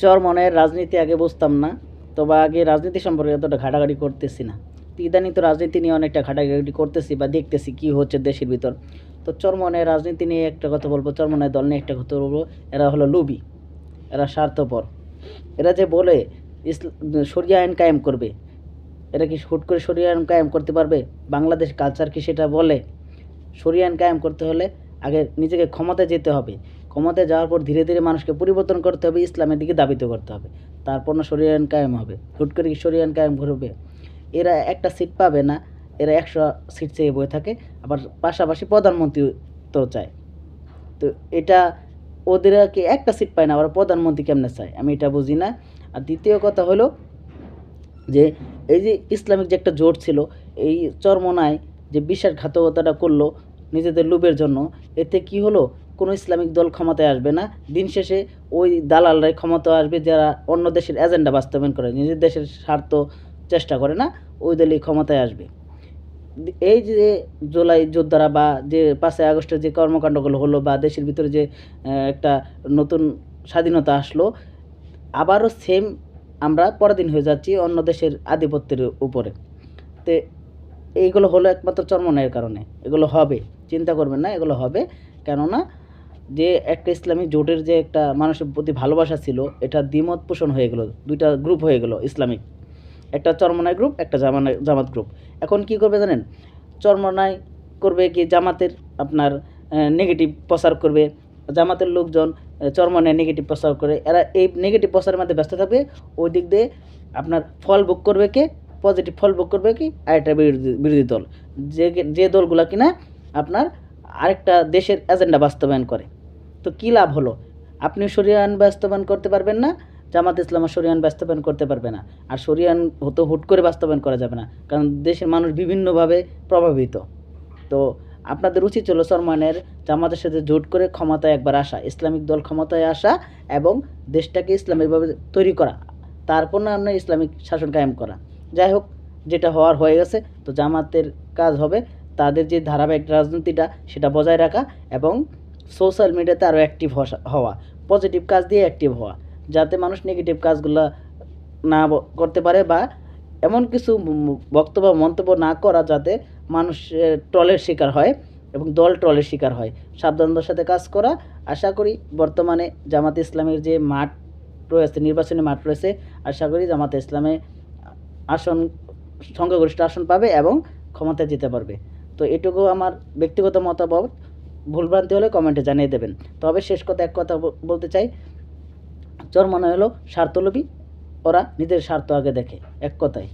চরমনের রাজনীতি আগে বুঝতাম না, তবে আগে রাজনীতি সম্পর্কে এতটা ঘাটাঘাটি করতেছি না। ইদানিং তো রাজনীতি নিয়ে অনেকটা ঘাটাঘাটি করতেছি বা দেখতেছি কি হচ্ছে দেশের ভিতর। তো চর চরমনের রাজনীতি নিয়ে একটা কথা বলব, চর চরমনের দল নিয়ে একটা কথা বলব, এরা হলো লুবি, এরা স্বার্থপর। এরা যে বলে ইসলাম সরিয়া আইন কায়েম করবে, এরা কি হুট করে সরিয়া আইন কায়েম করতে পারবে? বাংলাদেশ কালচার কি সেটা বলে? সরিয়া আইন কায়েম করতে হলে আগে নিজেকে ক্ষমতায় যেতে হবে। ক্ষমতায় যাওয়ার পর ধীরে ধীরে মানুষকে পরিবর্তন করতে হবে, ইসলামের দিকে দাবিত করতে হবে। তারপর না সরিয়া আইন কায়েম হবে। হুট করে কি সরিয়া আইন কায়েম করবে? এরা একটা সিট পাবে না, এরা একশো সিট চেয়ে বয়ে থাকে, আবার পাশাপাশি প্রধানমন্ত্রী তো চায়। তো এটা ওদের কি একটা সিট পায় না, আবার প্রধানমন্ত্রী কেমনে চায়? আমি এটা বুঝি না। আর দ্বিতীয় কথা হলো যে, এই যে ইসলামিক যে একটা জোট ছিল, এই চরমনায় যে বিশ্বাসঘাতকতাটা করল নিজেদের লোভের জন্য, এতে কি হলো? কোনো ইসলামিক দল ক্ষমতায় আসবে না। দিন শেষে ওই দালালরাই ক্ষমতা আসবে যারা অন্য দেশের এজেন্ডা বাস্তবায়ন করে, নিজের দেশের স্বার্থ চেষ্টা করে না, ওই দলই ক্ষমতায় আসবে। এই যে জুলাই যোদ্ধারা বা যে পাঁচই আগস্টের যে কর্মকাণ্ডগুলো হলো বা দেশের ভিতরে যে একটা নতুন স্বাধীনতা আসলো, আবারও সেম আমরা পরাধীন হয়ে যাচ্ছি অন্য দেশের আধিপত্যের উপরে। তো এইগুলো হলো একমাত্র চর্মনের কারণে। এগুলো হবে, চিন্তা করবেন না, এগুলো হবে। কেননা যে একটা ইসলামিক জোটের যে একটা মানুষের প্রতি ভালোবাসা ছিল, এটা দ্বিমত পোষণ হয়ে গেলো, দুইটা গ্রুপ হয়ে গেলো, ইসলামিক। একটা চরমনায় গ্রুপ একটা জামানায় জামাত গ্রুপ এখন কি করবে জানেন? চরমনায় করবে কি জামাতের আপনার নেগেটিভ প্রচার করবে। জামাতের লোকজন চরমনায় নেগেটিভ প্রচার করে। এরা এই নেগেটিভ প্রচারের মধ্যে ব্যস্ত থাকবে। ওই দিক দিয়ে আপনার ফল ভোগ করবে কে? পজিটিভ ফল ভোগ করবে কি? আরেকটা বিরোধী বিরোধী দল। যে যে দলগুলো কিনা আপনার আরেকটা দেশের এজেন্ডা বাস্তবায়ন করে। তো কী লাভ হলো? আপনি সরিয়ান বাস্তবায়ন করতে পারবেন না, জামাত ইসলাম আর সরিয়ান বাস্তবায়ন করতে পারবে না। আর সরিয়ান হতো হুট করে বাস্তবায়ন করা যাবে না, কারণ দেশের মানুষ বিভিন্নভাবে প্রভাবিত। তো আপনাদের উচিত ছিল সরমানের জামাতের সাথে জোট করে ক্ষমতায় একবার আসা, ইসলামিক দল ক্ষমতায় আসা এবং দেশটাকে ইসলামিকভাবে তৈরি করা, তারপর না আপনার ইসলামিক শাসন কায়েম করা। যাই হোক, যেটা হওয়ার হয়ে গেছে, তো জামাতের কাজ হবে, তাদের যে ধারাবাহিক রাজনীতিটা সেটা বজায় রাখা এবং সোশ্যাল মিডিয়াতে আরও অ্যাক্টিভ হওয়া পজিটিভ কাজ দিয়ে অ্যাক্টিভ হওয়া, যাতে মানুষ নেগেটিভ কাজগুলো না করতে পারে বা এমন কিছু বক্তব্য মন্তব্য না করা যাতে মানুষ ট্রলের শিকার হয় এবং দল ট্রলের শিকার হয়। সাবধানতার সাথে কাজ করা। আশা করি বর্তমানে জামাত ইসলামের যে মাঠ রয়েছে, নির্বাচনী মাঠ রয়েছে, আশা করি জামাত ইসলামে আসন, সংখ্যাগরিষ্ঠ আসন পাবে এবং ক্ষমতায় যেতে পারবে। তো এটুকু আমার ব্যক্তিগত মতামত। ভুলভ্রান্তি হলে কমেন্টে জানিয়ে দেবেন। তবে শেষ কথা এক কথা বলতে চাই, চর মনে হলো স্বার্থলোভী, ওরা নিজের স্বার্থ আগে দেখে, এক কথায়।